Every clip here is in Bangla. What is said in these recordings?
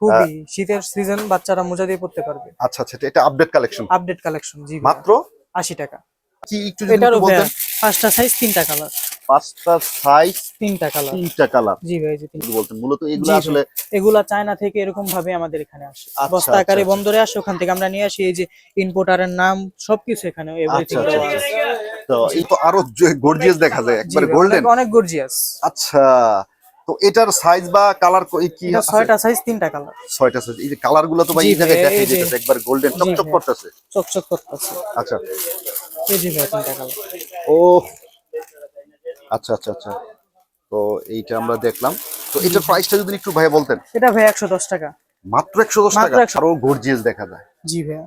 খুবই শীতের সিজন বাচ্চারা মোজা দিয়ে পড়তে পারবে। আচ্ছা আচ্ছা এটা আপডেট কালেকশন আপডেট কালেকশন জি মাত্র? আশি টাকা। কি একটু যদি বলতেন। পাঁচটা সাইজ তিনটা কালার পাঁচটা সাইজ তিনটা কালার তিনটা কালার জি ভাই জি তিনটা। বলতেন মূলত এগুলো। আসলে এগুলা চায়না থেকে এরকম ভাবে আমাদের এখানে আসে। আচ্ছা, বস্তা আচ্ছা, আকারে আচ্ছা। বন্দরে আসে ওখান থেকে আমরা নিয়ে আসি এই যে ইম্পোর্টারের নাম সবকিছু এখানে আছে। তো এই তো আরও গর্জিয়াস দেখা যায় একবারে গোল্ডেন অনেক গর্জিয়াস আচ্ছা। তো এটার সাইজ বা কালার কি ছয়টা সাইজ তিনটা কালার ছয়টা size। এই যে কালারগুলো তো ভাই এই জায়গায় দেখা যেতেছে একবার গোল্ডেন চকচক। করতেছে। চকচক করতেছে। আচ্ছা। এই যে ভাই তিনটা কালার ও। আচ্ছা আচ্ছা আচ্ছা। তো এইটা আমরা দেখলাম। তো এটার প্রাইসটা যদি একটু ভাই বলতেন। এটা ভাই একশো দশ টাকা। মাত্র একশো দশ মাত্র টাকা। 110 আরও গর্জিয়াস দেখা যায়। জি ভাই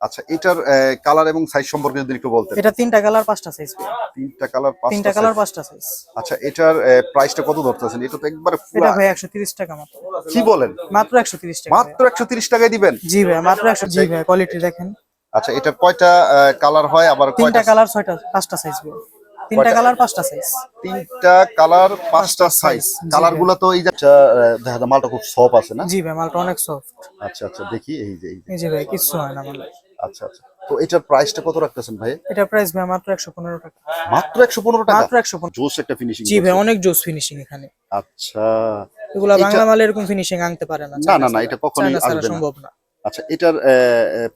আচ্ছা এটার কালার এবং সাইজ সম্পর্কে যদি একটু বলতেন। এটা তিনটা কালার পাঁচটা সাইজ তিনটা কালার তিনটা কালার পাঁচটা সাইজ আচ্ছা এটার প্রাইসটা কত ধরতেছেন? এটা তো একবারে এটা পুরা ভাই একশো তিরিশ টাকা মাত্র। কি বলেন? মাত্র একশো তিরিশ টাকা মাত্র একশো তিরিশ টাকায় দিবেন? জি ভাই মাত্র একশো জি ভাই কোয়ালিটি দেখেন। আচ্ছা এটার কয়টা কালার হয়? আবার তিনটা কয়টা কালার ছয়টা পাঁচটা সাইজ তিনটা কালার পাঁচটা সাইজ তিনটা কালার পাঁচটা সাইজ size, কালার ভাই। গুলো তো এই যে আচ্ছা, দেখা মালটা খুব সফট আছে না? জি ভাই মালটা অনেক সফট আচ্ছা আচ্ছা দেখি এই যে এই যে। ভাই কিচ্ছু হয় না আচ্ছা আচ্ছা। তো এটার প্রাইসটা কত রাখতেছেন ভাই এটা প্রাইস ভাই মাত্র একশো পনেরো টাকা। মাত্র একশো পনেরো টাকা? মাত্র একশো পনেরো। জোস একটা ফিনিশিং জি ভাই অনেক জোস ফিনিশিং এখানে। আচ্ছা। এগুলা বাংলা মালে এরকম ফিনিশিং আনতে পারে না না, না, না, এটা কখনোই আসবে সম্ভব না। আচ্ছা এটার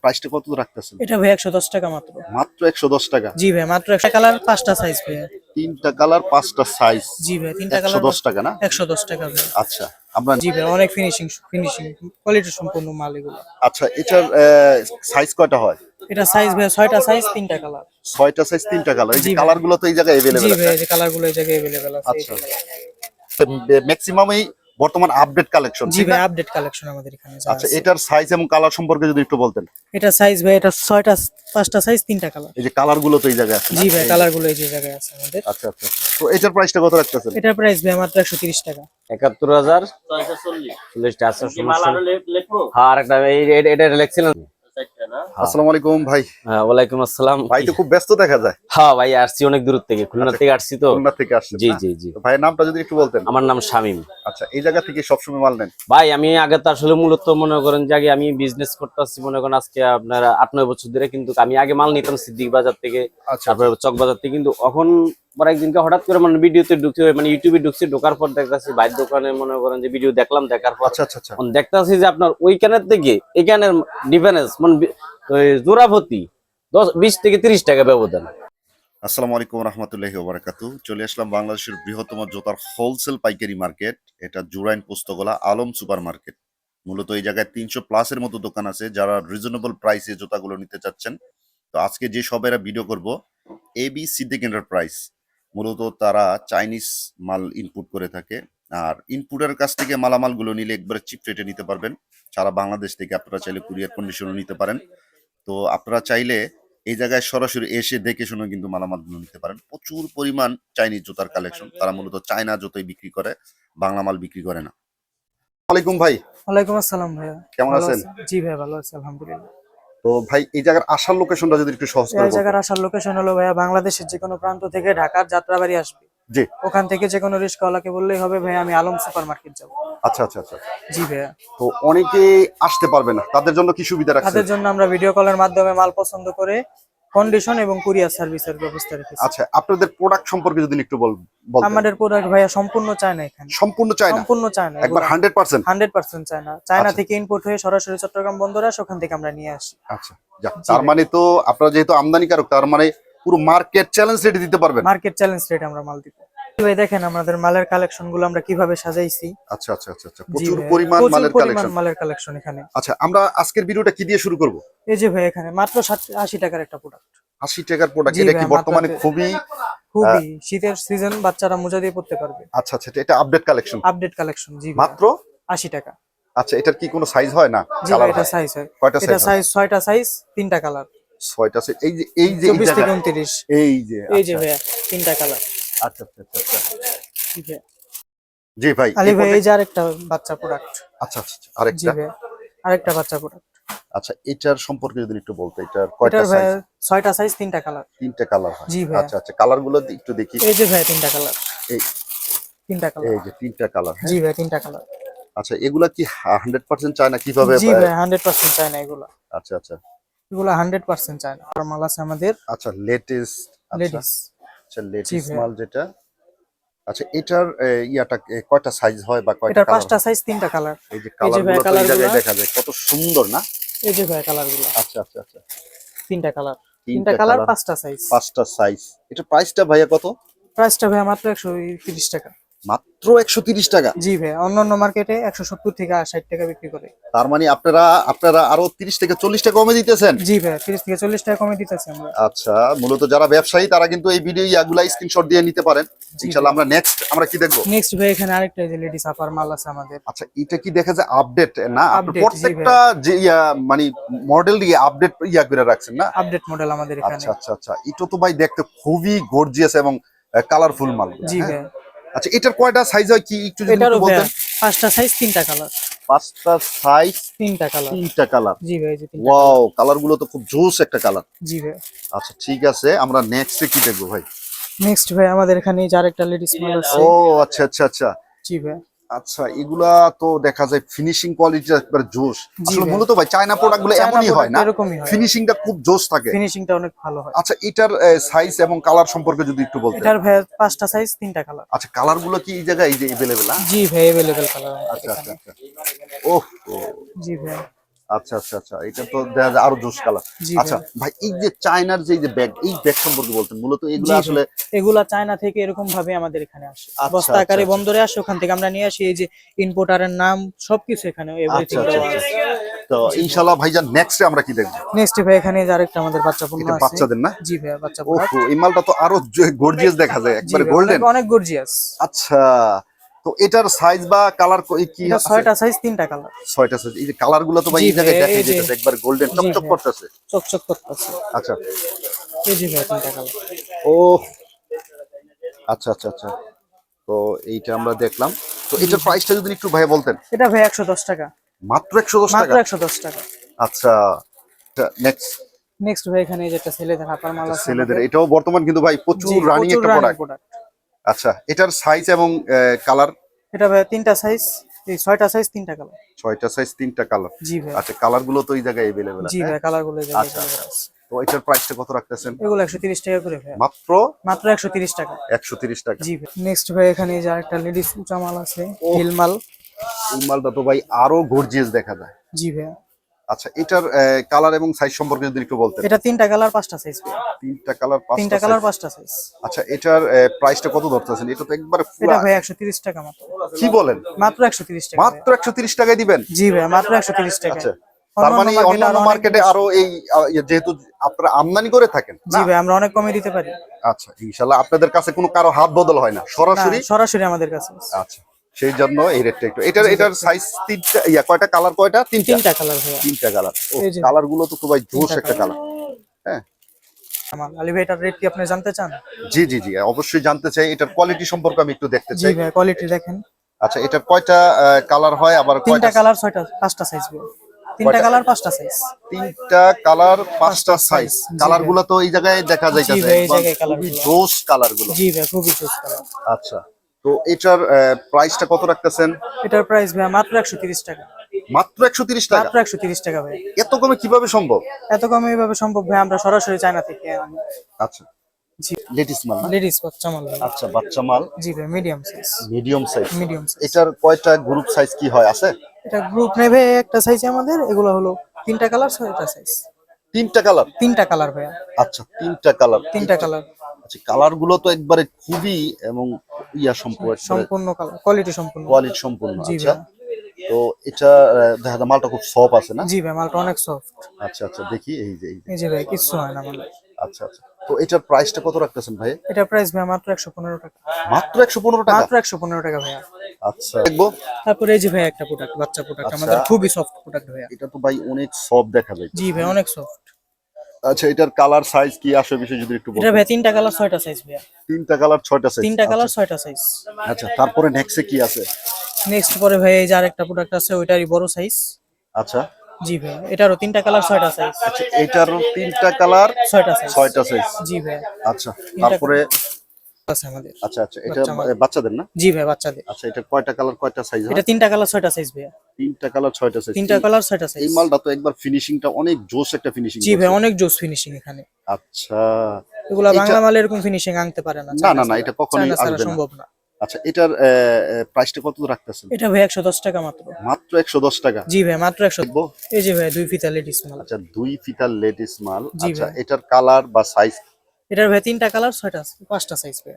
প্রাইসটা কত রাখতেছেন? এটা ভাই একশো দশ টাকা মাত্র। মাত্র একশো দশ টাকা। জি ভাই মাত্র একটা কালার পাঁচটা সাইজ ভাই তিনটা কালার পাঁচটা সাইজ জি ভাই তিনটা একশো কালার দশ টাকা না একশো দশ টাকা ভাই আচ্ছা আমরা জি ভাই অনেক ফিনিশিং ফিনিশিং কোয়ালিটি সম্পূর্ণ মাল এগুলো আচ্ছা এটার সাইজ কয়টা হয় এটা সাইজ ভাই ছয়টা সাইজ তিনটা কালার ছয়টা সাইজ তিনটা কালার এই যে জি ভাই। কালার গুলো তো এই জায়গায় জি এভেলেবেল ভাই এই যে কালার গুলো এই জায়গায় अवेलेबल আছে আচ্ছা ম্যাক্সিমাম এই বর্তমান আপডেট কালেকশন জি ভাই আপডেট কালেকশন আমাদের এখানে আছে আচ্ছা এটার সাইজ এবং কালার সম্পর্কে যদি একটু বলতেন। এটা সাইজ ভাই এটা ছয়টা পাঁচটা সাইজ 3টা কালার এই যে কালারগুলো তো এই জায়গায় আছে জি ভাই কালারগুলো এই যে জায়গায় আছে আমাদের। আচ্ছা আচ্ছা। তো এটার প্রাইসটা কত রাখতে রাখতেছেন? এটার প্রাইস ভাই মাত্র একশো তিরিশ টাকা। একাত্তর হাজার চল্লিশটা আছে সমস্যা হ্যাঁ আরেকটা এটা লিখছিলেন। আসসালামু আলাইকুম ভাই। হ্যাঁ ওয়ালাইকুম আসসালাম। ভাই তো খুব ব্যস্ত দেখা যায়। হ্যাঁ ভাই আসছি অনেক দূর থেকে। খুলনা থেকে আসছি তো। খুলনা থেকে জি জি জি। নামটা যদি একটু বলতেন। আমার নাম শামিম। আচ্ছা এই জায়গা থেকে সবসময় মাল নেন? ভাই আমি আগে তো আসলে মূলত মনে করেন যে আগে আমি বিজনেস করতেছি মনে করেন আজকে আপনার আট নয় বছর ধরে কিন্তু আমি আগে মাল নিতাম সিদ্দিক বাজার থেকে আচ্ছা তারপরে চক বাজার থেকে। কিন্তু এখন পর একদিনকে হঠাৎ করে মানে ভিডিওতে ঢুকতে মানে ইউটিউবে ঢুকছি ঢোকার পর দেখতেছি বাইরের দোকানে মনে করেন যে ভিডিও দেখলাম দেখার পর আচ্ছা আচ্ছা আচ্ছা। দেখতেছি যে আপনার ওইখানের থেকে এখানের ডিফারেন্স মানে জোড়াপতি দশ বিশ থেকে তিরিশ টাকা ব্যবধান। আসসালামু আলাইকুম রহমতুল্লাহি ওবারাকাতু। চলে আসলাম বাংলাদেশের বৃহত্তম জুতার হোলসেল পাইকারি মার্কেট এটা জুরাইন পুস্তকলা আলম সুপার মার্কেট। মূলত এই জায়গায় তিনশো প্লাসের মতো দোকান আছে যারা রিজনেবল প্রাইসে জুতাগুলো নিতে চাচ্ছেন। তো আজকে যে সবেরা ভিডিও করব এ বি সিদ্দিক এন্টারপ্রাইজ মূলত তারা চাইনিজ মাল ইনপুট করে থাকে। আর ইনপুটের কাছ থেকে মালামালগুলো নিলে একবারে চিপ রেটে নিতে পারবেন। সারা বাংলাদেশ থেকে আপনারা চাইলে কুরিয়ার কন্ডিশনও নিতে পারেন। তো আপনারা চাইলে এই জায়গায় সরাসরি এসে দেখে শুনে কিন্তু মালামালগুলো নিতে পারেন। প্রচুর পরিমাণ চাইনিজ জুতার কালেকশন তারা মূলত চায়না জুতোই বিক্রি করে বাংলা মাল বিক্রি করে না। ওয়ালাইকুম ভাই। ওয়ালাইকুম আসসালাম ভাইয়া। কেমন আছেন? জি ভাই ভালো আছি আলহামদুলিল্লাহ। তো ভাই এই জায়গার আসার লোকেশনটা যদি একটু সহজ করে এই জায়গার আসার লোকেশন হলো ভাইয়া বাংলাদেশের যে কোনো প্রান্ত থেকে ঢাকার যাত্রাবাড়ি আসবে। জি। ওখান থেকে যে কোনো রিস্কওয়ালাকে বললেই হবে ভাই আমি আলম সুপার মার্কেট যাব। আচ্ছা আচ্ছা আচ্ছা জি ভাইয়া। তো অনেকে আসতে পারবে না। তাদের জন্য কি সুবিধা রাখছেন? তাদের জন্য আমরা ভিডিও কলের মাধ্যমে মাল পছন্দ করে কন্ডিশন এবং কুরিয়ার সার্ভিসের ব্যবস্থা রেখেছি। আচ্ছা আপনাদের প্রোডাক্ট সম্পর্কে যদি একটু বল আমাদের প্রোডাক্ট ভাইয়া সম্পূর্ণ চায়না এখানে। সম্পূর্ণ চায়না? সম্পূর্ণ চায়না একবার hundred percent hundred percent China. China আচ্ছা। থেকে ইম্পোর্ট হয়ে সরাসরি চট্টগ্রাম বন্দরে আসে ওখান থেকে আমরা নিয়ে আসি। আচ্ছা তার মানে তো আপনারা যেহেতু আমদানিকারক তার মানে পুরো মার্কেট চ্যালেঞ্জ রেট দিতে পারবেন। মার্কেট চ্যালেঞ্জ রেট আমরা মাল দিব। ভাই দেখেন আমাদের মালের কালেকশনগুলো আমরা কীভাবে সাজাইছি। আচ্ছা আচ্ছা আচ্ছা আচ্ছা। প্রচুর পরিমাণ মালের কালেকশন মালের কালেকশন এখানে। আচ্ছা আমরা আজকের ভিডিওটা কি দিয়ে শুরু করব? এই যে ভাই এখানে মাত্র ষাট- আশি টাকার একটা প্রোডাক্ট আশি টাকার প্রোডাক্ট এটা কি বর্তমানে খুবই খুবই শীতের সিজন বাচ্চারা মোজা দিয়ে পড়তে পারবে। আচ্ছা আচ্ছা এটা আপডেট কালেকশন আপডেট কালেকশন জি মাত্র? আশি টাকা। আচ্ছা এটার কি কোনো সাইজ হয় না? জি এটা সাইজ হয়। কয়টা এটা সাইজ সাইজ ছয়টা সাইজ তিনটা কালার ছয়টা size? এই যে এই যে এই চব্বিশ থেকে জায়গা- উনত্রিশ। এই যে এই যে আচ্ছা, ভাইয়া তিনটা কালার আচ্ছা আচ্ছা আচ্ছা, আচ্ছা। জি ভাই আলী ভাই এই যে আরেকটা বাচ্চা প্রোডাক্ট আচ্ছা আচ্ছা আচ্ছা, জি আরেকটা আরেকটা বাচ্চা প্রোডাক্ট আচ্ছা এটার সম্পর্কে যদি একটু বলতে এটার কয়টা সাইজ ছয়টা সাইজ তিনটা কালার তিনটা কালার হয়। জি ভাইয়া। আচ্ছা আচ্ছা কালারগুলো একটু দেখি। এই যে ভাইয়া তিনটা কালার এই তিনটা কালার এই যে তিনটা কালার জি ভাইয়া তিনটা কালার আচ্ছা এগুলা কি হান্ড্রেড পার্সেন্ট চায় না কীভাবে জি ভাই হান্ড্রেড পার্সেন্ট চায় না এগুলো। আচ্ছা আচ্ছা। এগুলো হান্ড্রেড পার্সেন্ট চায় না আর মাল আছে আমাদের। আচ্ছা লেটেস্ট আচ্ছা লেডিস ভাইয়া। মাল যেটা। আচ্ছা এটার ইয়াটা কয়টা সাইজ হয় বা কয়টা কালার পাঁচটা সাইজ তিনটা কালার এই যে কালারগুলো তো এই জায়গায় দেখা যায়। কত সুন্দর না? এই যে ভাই কালারগুলো আচ্ছা আচ্ছা আচ্ছা। তিনটা কালার তিনটা কালার পাঁচটা সাইজ পাঁচটা সাইজ এটা প্রাইসটা ভাইয়া কত? প্রাইসটা ভাই মাত্র একশো তিরিশ টাকা। মাত্র একশো তিরিশ টাকা। জি ভাই অন্যান্য মার্কেটে একশো সত্তর থেকে ষাট টাকা বিক্রি করে। তার মানে আপনারা আপনারা আরও তিরিশ থেকে চল্লিশ টাকা কমে দিতেছেন? জি ভাই তিরিশ থেকে চল্লিশ টাকা কমে দিতেছি আমরা। আচ্ছা মূলত যারা ব্যবসায়ী তারা কিন্তু এই ভিডিও ইয়াগুলা স্ক্রিনশট দিয়ে নিতে পারেন। আমরা নেক্সট আমরা কি দেখব? নেক্সট ভাই এখানে আরেকটা যে লেডিস আপার মাল আছে আমাদের। আচ্ছা এটা কি দেখা যায় আপডেট না? প্রত্যেকটা যে মানে মডেল দিয়ে আপডেট ইয়া করে রাখছেন না? আপডেট মডেল আমাদের এখানে। আচ্ছা আচ্ছা আচ্ছা। এটা তো ভাই দেখতে খুবই গর্জিয়াস এবং কালারফুল মাল জি হ্যাঁ? ভাই। আচ্ছা এটার কয়টা সাইজ হয় কি? একটু যদি একটু বলতেন। পাঁচটা সাইজ তিনটা কালার পাঁচটা সাইজ তিনটা কালার তিনটা কালার জি ভাই জি তিনটা ওয়াও কালারগুলো তো খুব জোস একটা কালার জি ভাই। আচ্ছা ঠিক আছে আমরা নেক্সটে কি দেখব ভাই? নেক্সট ভাই আমাদের এখানে যার একটা লেডিস মাল আছে। ও আচ্ছা আচ্ছা আচ্ছা। জি ভাই। আচ্ছা এগুলা তো দেখা যায় ফিনিশিং কোয়ালিটি একবার জোস জি আসলে ভাই। মূলত ভাই চায়না প্রোডাক্ট গুলো চায়না এমনই হয় product না এরকমই হয় ফিনিশিংটা খুব জোস থাকে ফিনিশিংটা অনেক ভালো হয় আচ্ছা এটার সাইজ এবং কালার সম্পর্কে যদি একটু বলতেন এটার ভাই পাঁচটা সাইজ তিনটা কালার আচ্ছা কালার গুলো কি এই জায়গায় এই যে এভেলেবেল জি ভাই अवेलेबल কালার আচ্ছা আচ্ছা আচ্ছা ওহ ও, জি ভাই আচ্ছা আচ্ছা আচ্ছা এটা তো দেখা যায় আরও জোস কালার। আচ্ছা ভাই এই যে চায়নার যে যে ব্যাগ এই ব্যাগ সম্পর্কে বলতেন মূলত এগুলো আসলে এগুলা চায়না থেকে এরকম ভাবে আমাদের এখানে আসে। আচ্ছা, বস্তা আকারে আচ্ছা, বন্দরে আসে ওখান থেকে আমরা নিয়ে আসি এই যে ইম্পোর্টারের নাম সবকিছু এখানে আচ্ছা আচ্ছা আচ্ছা। তো ভাইজান নেক্সটে আমরা কি দেখব? নেক্সট ভাই এখানে যে আরেকটা আমাদের বাচ্চা পণ্য আছে। বাচ্চাদের না? জি ভাই বাচ্চা ওহ এই মালটা তো আরও গর্জিয়াস দেখা যায় একবারে গোল্ডেন অনেক গর্জিয়াস আচ্ছা। তো এটার সাইজ বা কালার কি ছয়টা সাইজ তিনটা কালার ছয়টা সাইজ এই যে কালারগুলো তো ভাই এই জায়গায় দেখা এই একবার গোল্ডেন চকচক করতেছে। চকচক করতেছে। আচ্ছা। এই যে ভাই তিনটা কালার ও। আচ্ছা আচ্ছা আচ্ছা। তো এইটা আমরা দেখলাম। তো এটার প্রাইসটা যদি একটু ভাই বলতেন। এটা ভাই একশো দশ টাকা। মাত্র একশো দশ মাত্র টাকা একশো দশ টাকা। আচ্ছা। নেক্সট নেক্সট ভাই এখানে যেটা ছেলেদের হাতার মাল ছেলেদের এটাও বর্তমান কিন্তু ভাই প্রচুর রানিং একটা প্রোডাক্ট। আচ্ছা এটার সাইজ এবং কালার এটা ভাই তিনটা সাইজ এই ছয়টা সাইজ তিনটা কালার ছয়টা সাইজ তিনটা কালার জি ভাই আচ্ছা কালারগুলো তো এই জায়গায় জি আছে। ভাই কালারগুলো আচ্ছা, আচ্ছা। তো এটার প্রাইসটা কত রাখতেছেন? এগুলো একশো তিরিশ টাকা করে ভাই মাত্র? মাত্র একশো তিরিশ টাকা। একশো তিরিশ টাকা। জি ভাই নেক্সট ভাই এখানে যে আরেকটা লেডিস উঁচা মাল আছে হিল মাল তো ভাই আরও গর্জিয়াস দেখা যায়। জি ভাই আচ্ছা এটার কালার এবং সাইজ সম্পর্কে যদি একটু বলতেন। এটা তিনটা কালার পাঁচটা সাইজ তিনটা কালার তিনটা কালার পাঁচটা সাইজ আচ্ছা এটার প্রাইসটা কত ধরতেছেন? এটা তো একবারে এটা ভাই একশো তিরিশ টাকা মাত্র। কি বলেন? মাত্র একশো তিরিশ টাকা মাত্র একশো তিরিশ টাকায় দিবেন? জি ভাই মাত্র একশো তিরিশ টাকা আচ্ছা। তার মানে অন্যান্য মার্কেটে আরও এই ইয়ে, যেহেতু আপনারা আমদানি করে থাকেন জি? ভাই আমরা অনেক কমে দিতে পারি। আচ্ছা ইনশাল্লাহ আপনাদের কাছে কোনো কারও হাত বদল হয় না সরাসরি? সরাসরি আমাদের কাছে আচ্ছা সেই জন্য এই রেটটা একটু এটার এটার সাইজ তিনটা ইয়া কয়টা কালার কয়টা? তিনটা। তিনটা কালার তিনটা কালার কালারগুলো তো খুবই জোশ একটা কালার আমার এটার রেট কি আপনি জানতে চান? জি জি জি অবশ্যই জানতে চাই। এটার কোয়ালিটি সম্পর্কে আমি একটু দেখতে জি চাই। ভাই কোয়ালিটি দেখেন। আচ্ছা এটার কয়টা কালার হয়? আবার তিনটা কালার ছয়টা পাঁচটা সাইজ তিনটা কালার পাঁচটা সাইজ তিনটা কালার পাঁচটা সাইজ কালারগুলো তো এই জায়গায় দেখা জি যাইতেছে এই জায়গায় colour খুবই গুলো। কালারগুলো। জি ভাই খুবই চুজ কালার আচ্ছা তো এটার প্রাইসটা কত রাখতেছেন? এটার প্রাইস ভাই মাত্র একশো তিরিশ টাকা। মাত্র একশো তিরিশ টাকা? মাত্র একশো তিরিশ টাকা ভাই। এত কমে কীভাবে সম্ভব? এত কমে এইভাবে সম্ভব ভাই আমরা সরাসরি চায়না থেকে আচ্ছা। জি। লেডিস মাল লেডিস বাচ্চা মাল আচ্ছা বাচ্চা মাল। জি ভাই medium size medium size medium size এটার কয়টা গ্রুপ সাইজ কি হয় আছে? এটা গ্রুপ নেবে একটা সাইজ আমাদের এগুলো হলো তিনটা কালার ছয়টা সাইজ তিনটা কালার তিনটা কালার ভাইয়া আচ্ছা তিনটা কালার তিনটা কালার আচ্ছা কালারগুলো তো একবারে খুবই এবং ইয়া সম্পূর্ণ সম্পূর্ণ কালার কোয়ালিটি সম্পূর্ণ। কোয়ালিটি সম্পূর্ণ আচ্ছা। তো এটা দেখা যায় মালটা খুব সফট আছে না? জি ভাই মালটা অনেক সফট আচ্ছা আচ্ছা দেখি এই যে এই যে। ভাই কিছু হয় না মানে আচ্ছা আচ্ছা। তো এটার প্রাইসটা কত রাখতেছেন ভাই এটা প্রাইস ভাই মাত্র একশো পনেরো টাকা। মাত্র একশো পনেরো টাকা? মাত্র একশো পনেরো টাকা ভাইয়া। আচ্ছা দেখব। তারপরে এই যে ভাই একটা প্রোডাক্ট বাচ্চা প্রোডাক্ট আচ্ছা। আমাদের খুবই সফট প্রোডাক্ট ভাইয়া। এটা তো ভাই অনেক সফট দেখা যায়। জি ভাই অনেক সফট আচ্ছা এটার কালার সাইজ কি আসে বিষয় যদি একটু বলেন এটা ভাই তিনটা কালার ছয়টা সাইজ ভাইয়া। তিনটা কালার ছয়টা সাইজ তিনটা কালার ছয়টা সাইজ আচ্ছা তারপরে নেক্সটে কি আছে? নেক্সট পরে ভাই এই যে আরেকটা প্রোডাক্ট আছে ওইটারই বড় সাইজ আচ্ছা। জি ভাই এটারও তিনটা কালার ছয়টা সাইজ আচ্ছা এটারও তিনটা কালার ছয়টা সাইজ ছয়টা সাইজ জি ভাই। আচ্ছা তারপরে আছে আমাদের। আচ্ছা আচ্ছা এটা। বাচ্চাদের না? জি ভাই বাচ্চাদের। আচ্ছা এটা কয়টা কালার কয়টা সাইজ এটা তিনটা কালার ছয়টা সাইজ ভাইয়া। তিনটা কালার ছয়টা সাইজ তিনটা কালার ছয়টা সাইজ এই মালটা তো একবার ফিনিশিংটা অনেক জোস একটা ফিনিশিং জি ভাই অনেক জোস ফিনিশিং এখানে। আচ্ছা। এগুলা বাংলা মালে এরকম ফিনিশিং আনতে পারে না। না, না, এটা কখনোই। সম্ভব না। আচ্ছা এটার প্রাইসটা কত রাখতেছেন? এটা ভাই একশো দশ টাকা মাত্র। মাত্র একশো দশ টাকা? জি ভাই মাত্র একশো দেখব। এই যে ভাই দুই ফিতা লেডিস মাল। আচ্ছা দুই ফিতা লেডিস মাল। জি আচ্ছা এটার কালার বা সাইজ এটার ভাই তিনটা কালার ছয়টা পাঁচটা সাইজ ভাই।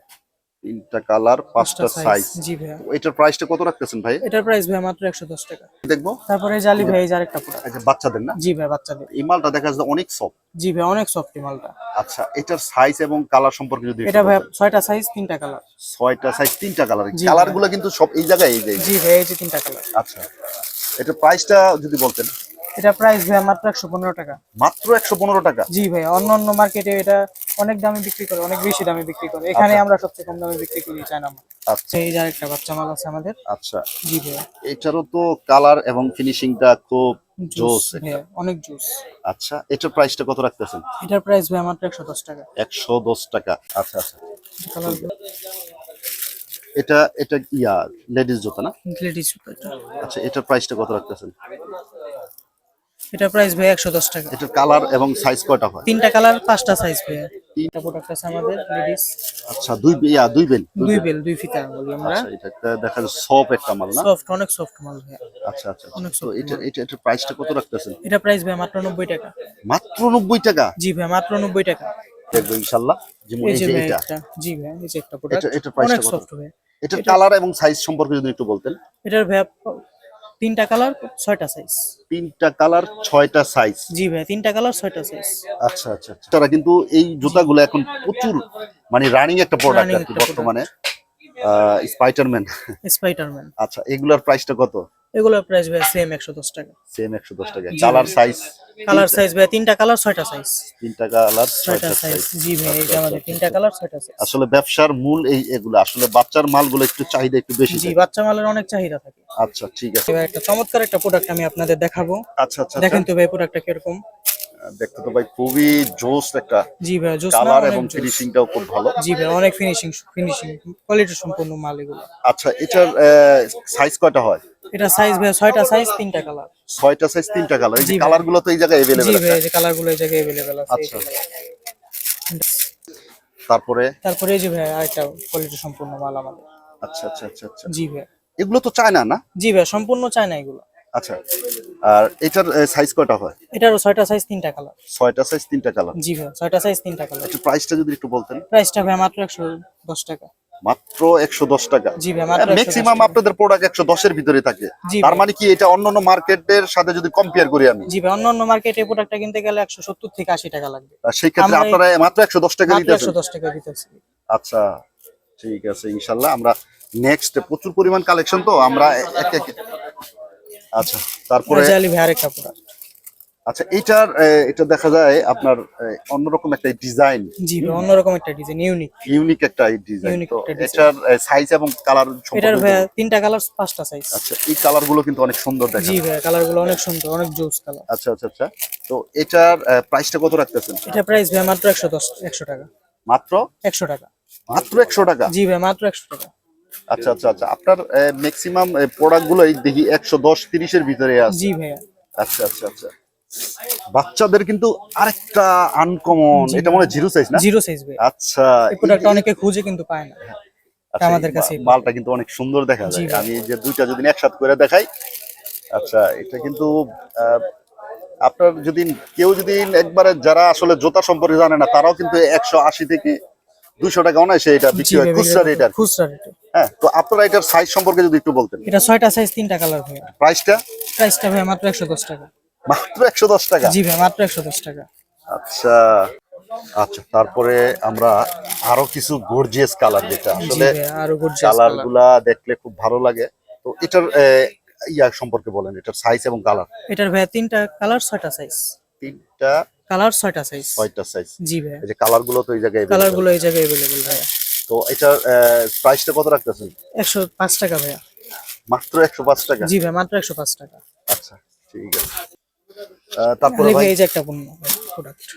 তিনটা কালার পাঁচটা সাইজ জি ভাই এটার প্রাইসটা কত রাখতেছেন ভাই? এটার প্রাইস ভাই মাত্র একশো দশ টাকা। দেখব। তারপরে জালি ভাই এই যে আরেকটা পুরো আচ্ছা বাচ্চাদের না? জি ভাই বাচ্চাদের। এই মালটা দেখা যাচ্ছে অনেক সফট জি ভাই অনেক সফট এই মালটা। আচ্ছা এটার সাইজ এবং কালার সম্পর্কে যদি এটা ভাই বলতেন। ছয়টা সাইজ তিনটা কালার ছয়টা সাইজ তিনটা কালার জি কালারগুলো কিন্তু সব এই জায়গায় এই জায়গায় জি ভাই এই যে তিনটা কালার আচ্ছা এটার প্রাইসটা যদি বলতেন। এটা প্রাইস ভাই মাত্র একশো পনেরো টাকা। মাত্র একশো পনেরো টাকা? জি ভাই অন্য অন্য মার্কেটে এটা অনেক দামে বিক্রি করে অনেক বেশি দামে বিক্রি করে। এখানে আচ্ছা। আমরা সবচেয়ে কম দামে বিক্রি করি চায়না মাল। আচ্ছা। এই যে আরেকটা বাচ্চা মাল আছে আমাদের। আচ্ছা। জি ভাই এটারও তো কালার এবং ফিনিশিংটা খুব জোস। অনেক জুস আচ্ছা এটার প্রাইসটা কত রাখতেছেন? এটার প্রাইস ভাই মাত্র একশো দশ টাকা। একশো দশ টাকা। আচ্ছা আচ্ছা। কালার এটা এটা ইয়া লেডিস জুতা না? লেডিস এটা। আচ্ছা এটার প্রাইসটা কত রাখতেছেন? এটার প্রাইস ভাই একশো দশ টাকা। এটার কালার এবং সাইজ কয়টা হয়? তিনটা কালার পাঁচটা সাইজ ভাই। তিনটা প্রোডাক্ট আছে আমাদের লেডিস আচ্ছা দুই ইয়া দুই বেল দুই বেল দুই ফিতা বলি আমরা। আচ্ছা এটা একটা দেখা যাচ্ছে সফট একটা মাল না? সফট অনেক সফট মাল ভাই। আচ্ছা আচ্ছা অনেক তো soft এটা এটা এটার প্রাইসটা কত রাখতেছেন? এটা প্রাইস ভাই মাত্র নব্বই টাকা। মাত্র নব্বই টাকা? জি ভাই মাত্র নব্বই টাকা। দেখব ইনশাল্লাহ। যেমন এই এই যে এটা জি ভাই এই যে একটা প্রোডাক্ট এটা- price অনেক কত? সফট এটা- কালার এবং সাইজ সম্পর্কে যদি একটু বলতেন। এটার ভাই তিনটা কালার ছয়টা সাইজ তিনটা কালার ছয়টা সাইজ জি ভাই তিনটা কালার ছয়টা সাইজ আচ্ছা আচ্ছা আচ্ছা। তারা কিন্তু এই জুতাগুলো এখন প্রচুর মানে রানিং একটা প্রোডাক্ট বর্তমানে। স্পাইডারম্যান স্পাইডারম্যান আচ্ছা এগুলার প্রাইসটা কত? এগুলোর প্রাইস ভাই সেম একশো দশ টাকা। সেম একশো দশ টাকা। জি কালার সাইজ কালার সাইজ ভাই তিনটা কালার ছয়টা সাইজ তিনটা কালার ছয়টা সাইজ জি ভাই এটা আমাদের তিনটা কালার ছয়টা সাইজ আসলে ব্যবসার মূল এই এগুলো। আসলে বাচ্চার মালগুলো একটু চাহিদা একটু বেশি জি বাচ্চা মালের অনেক চাহিদা থাকে। আচ্ছা ঠিক আছে। এবার একটা চমৎকার একটা প্রোডাক্ট আমি আপনাদের দেখাবো। আচ্ছা আচ্ছা দেখেন তো ভাই প্রোডাক্টটা কীরকম? আচ্ছা। দেখতে তো ভাই খুবই জোস একটা জি ভাই জোস কালার এবং ফিনিশিংটাও খুব ভালো জি ভাই অনেক ফিনিশিং ফিনিশিং কোয়ালিটি সম্পূর্ণ মাল এগুলো আচ্ছা এটার সাইজ কয়টা হয় এটা সাইজ ভাই ছয়টা সাইজ তিনটা কালার ছয়টা সাইজ তিনটা কালার এই জি যে ভাই। কালার গুলো তো এই জায়গায় জি এভেলেবেল ভাই এই যে কালার গুলো এই জায়গায় अवेलेबल আছে এই আচ্ছা। যে colour। তারপরে তারপরে এই যে ভাই আরেকটা কোয়ালিটি সম্পূর্ণ মাল আমাদের আচ্ছা আচ্ছা আচ্ছা আচ্ছা জি ভাই এগুলো তো চায়না না জি ভাই সম্পূর্ণ চায় না এগুলো আচ্ছা আর এটার সাইজ কয়টা হয়? এটারও ছয়টা সাইজ তিনটা কালার ছয়টা সাইজ তিনটা কালার জি ভাই ছয়টা সাইজ তিনটা কালার একটু প্রাইসটা যদি একটু বলতেন। প্রাইসটা ভাই মাত্র একশো দশ টাকা। মাত্র একশো দশ টাকা। জি ম্যাক্সিমাম আপনাদের প্রোডাক্ট একশো দশের ভিতরে থাকে। তার। মানে কি এটা অন্যান্য মার্কেটের সাথে যদি কম্পেয়ার করি আমি? জি ভাই অন্য অন্য মার্কেটে প্রোডাক্টটা কিনতে গেলে একশো সত্তর থেকে আশি টাকা লাগবে। আর সেই ক্ষেত্রে আপনারা মাত্র একশো দশ টাকা দিতেছেন। একশো দশ টাকা দিতেছি। আচ্ছা ঠিক আছে ইনশাল্লাহ। আমরা নেক্সট প্রচুর পরিমাণ কালেকশন তো আমরা এক এক আচ্ছা তারপরে জালি ভাই আরেকটা প্রোডাক্ট আচ্ছা এটার এটা দেখা যায় আপনার অন্যরকম একটা ডিজাইন। জি ভাই অন্যরকম একটা ডিজাইন ইউনিক ইউনিক একটা ডিজাইন তো এটার সাইজ এবং কালার এটার ভাই তিনটা কালার পাঁচটা সাইজ আচ্ছা এই কালারগুলো কিন্তু অনেক সুন্দর দেখা জি ভাই কালারগুলো অনেক সুন্দর অনেক জোস কালার আচ্ছা আচ্ছা আচ্ছা। তো এটার প্রাইসটা কত রাখতেছেন? এটা প্রাইস ভাই মাত্র একশো দশ একশো টাকা। মাত্র? একশো টাকা। মাত্র একশো টাকা? জি ভাই মাত্র একশো টাকা। আচ্ছা আচ্ছা আচ্ছা। আপনার ম্যাক্সিমাম প্রোডাক্ট গুলোই দেখি একশো দশ তিরিশের ভিতরে আছে। জি ভাইয়া। আচ্ছা আচ্ছা আচ্ছা। বাচ্চাদের কিন্তু আরেকটা আনকমন এটা মনে হয় জিরো সাইজ না? জিরো সাইজ ভাই আচ্ছা এই প্রোডাক্টটা অনেকে খুঁজে কিন্তু পায় না। আচ্ছা, আমাদের কাছে মালটা কিন্তু অনেক সুন্দর দেখা যায়। আমি যে দুইটা যদি একসাথে করে দেখাই আচ্ছা এটা কিন্তু আপনার যদি কেউ যদি একবারে যারা আসলে জুতা সম্পর্কে জানে না তারাও কিন্তু একশো আশি থেকে দুইশো টাকা অনায়াসে এটা বিক্রি হয় খুচরা রেট আর খুচরা রেটে হ্যাঁ তো আপনারা এটার সাইজ সম্পর্কে যদি একটু বলতেন। এটা ছয়টা সাইজ তিনটা কালার ভাইয়া। প্রাইসটা প্রাইসটা ভাই মাত্র একশো দশ টাকা। মাত্র একশো দশ টাকা? জি ভাই মাত্র একশো দশ টাকা। আচ্ছা আচ্ছা তারপরে আমরা আরও কিছু গর্জিয়াস কালার যেটা। আসলে কালারগুলা দেখলে খুব ভালো লাগে। তো এটার ইয়া সম্পর্কে বলেন এটার সাইজ এবং কালার এটার ভাইয়া তিনটা কালার ছয়টা সাইজ তিনটা কালার ছয়টা সাইজ ছয়টা সাইজ জি ভাই এই যে কালারগুলো তো এই জায়গায় কালারগুলো এই জায়গায় অ্যাভেলেবেল ভাইয়া। তো এটার প্রাইসটা কত রাখতেছেন? একশো পাঁচ টাকা ভাইয়া। মাত্র একশো পাঁচ টাকা? জি ভাই মাত্র একশো পাঁচ টাকা। আচ্ছা ঠিক আছে। তারপরে ভাই ভাই এই যে একটা পণ্য প্রোডাক্ট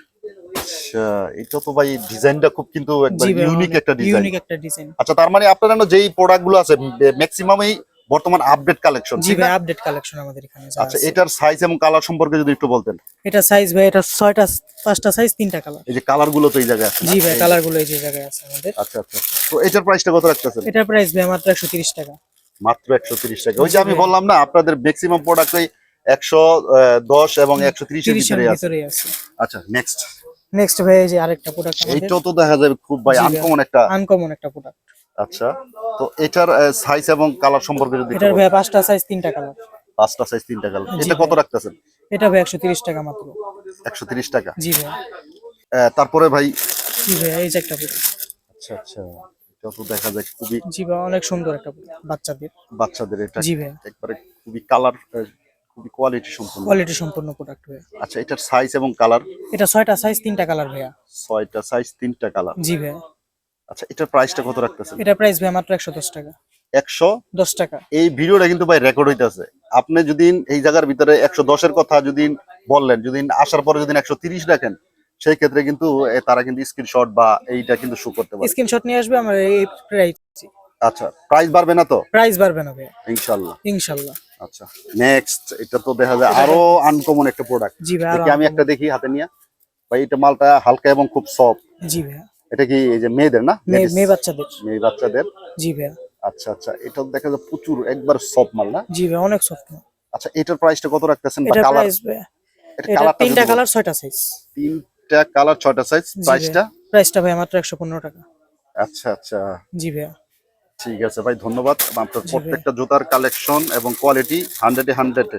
আচ্ছা এটা তো ভাই ডিজাইনটা খুব কিন্তু একবার ইউনিক একটা ডিজাইন ইউনিক একটা ডিজাইন আচ্ছা তার মানে আপনার যেই প্রোডাক্টগুলো আছে ম্যাক্সিমামই বর্তমান আপডেট কালেকশন জি ভাই আপডেট কালেকশন আমাদের এখানে আচ্ছা এটার সাইজ এবং কালার সম্পর্কে যদি একটু বলতেন। এটা সাইজ ভাই এটা ছয়টা পাঁচটা সাইজ তিনটা কালার এই যে কালারগুলো তো এই জায়গায় আছে জি ভাই কালারগুলো এই যে জায়গায় আছে আমাদের। আচ্ছা আচ্ছা তো এটার প্রাইসটা কত রাখতেছেন? এটার প্রাইস ভাই মাত্র একশো তিরিশ টাকা। মাত্র একশো তিরিশ টাকা। ওই যে আমি বললাম না আপনাদের ম্যাক্সিমাম প্রোডাক্টই একশো দশ এবং একশো তিরিশের তিরিশের ভিতরে আছে। আচ্ছা নেক্সট নেক্সট ভাই এই যে আরেকটা প্রোডাক্ট আমাদের। এইটাও তো দেখা যাবে খুব ভাই। আনকমন একটা আনকমন একটা প্রোডাক্ট আচ্ছা তো এটার সাইজ এবং কালার সম্পর্কে যদি এটার ভাই পাঁচটা সাইজ তিনটা কালার পাঁচটা সাইজ তিনটা কালার এটা কত। রাখতেছেন? এটা ভাই একশো তিরিশ টাকা মাত্র। একশো তিরিশ টাকা? জি ভাই। তারপরে ভাই জি ভাই এই যে একটা। আচ্ছা আচ্ছা। এটা তো দেখা যায় খুবই জি ভাই অনেক সুন্দর একটা বাচ্চাদের। বাচ্চাদের এটা জি ভাই। একবারে খুবই কালার খুবই কোয়ালিটি সম্পন্ন। কোয়ালিটি সম্পূর্ণ প্রোডাক্ট ভাই। আচ্ছা এটার সাইজ এবং কালার এটা ছয়টা সাইজ তিনটা কালার ভাইয়া। ছয়টা সাইজ তিনটা কালার জি ভাই। আচ্ছা এটার প্রাইসটা কত রাখতেছেন? এটা প্রাইস ভাই মাত্র একশো দশ টাকা। একশো দশ টাকা। এই ভিডিওটা কিন্তু ভাই রেকর্ড হইতাছে। আপনি যদি এই জায়গার ভিতরে একশো দশের কথা যদি বললেন যদি আসার পরে যদি একশো তিরিশ রাখেন সেই ক্ষেত্রে কিন্তু তারা কিন্তু স্ক্রিনশট বা এইটা কিন্তু শো করতে পারে। স্ক্রিনশট নিয়ে আসবে আমার এই প্রাইস আচ্ছা প্রাইস বাড়বে না তো? প্রাইস বাড়বে না ভাইয়া। ইনশাল্লাহ ইনশাল্লাহ আচ্ছা নেক্সট এটা তো দেখা যায় আরও আনকমন একটা প্রোডাক্ট জি ভাই আমি একটা দেখি হাতে নিয়ে। ভাই এটা মালটা হালকা এবং খুব সফট জি ভাইয়া। এটা কি এই যে মেয়েদের না? মেয়ে বাচ্চাদের। মেয়ে বাচ্চাদের? জি ভাইয়া। আচ্ছা আচ্ছা। এটা দেখা যায় প্রচুর একবার সফট মাল না? জি ভাই অনেক সফট আচ্ছা এটার প্রাইসটা কত রাখতেছেন বা কালার এটা কালারটা তিনটা কালার ছয়টা সাইজ তিনটা কালার ছয়টা সাইজ প্রাইসটা প্রাইসটা ভাইয়া। মাত্র একশো পনেরো টাকা। আচ্ছা আচ্ছা। জি ভাইয়া। ঠিক আছে ভাই ধন্যবাদ। আপনার প্রত্যেকটা জুতার কালেকশন এবং কোয়ালিটি হান্ড্রেডে হান্ড্রেডে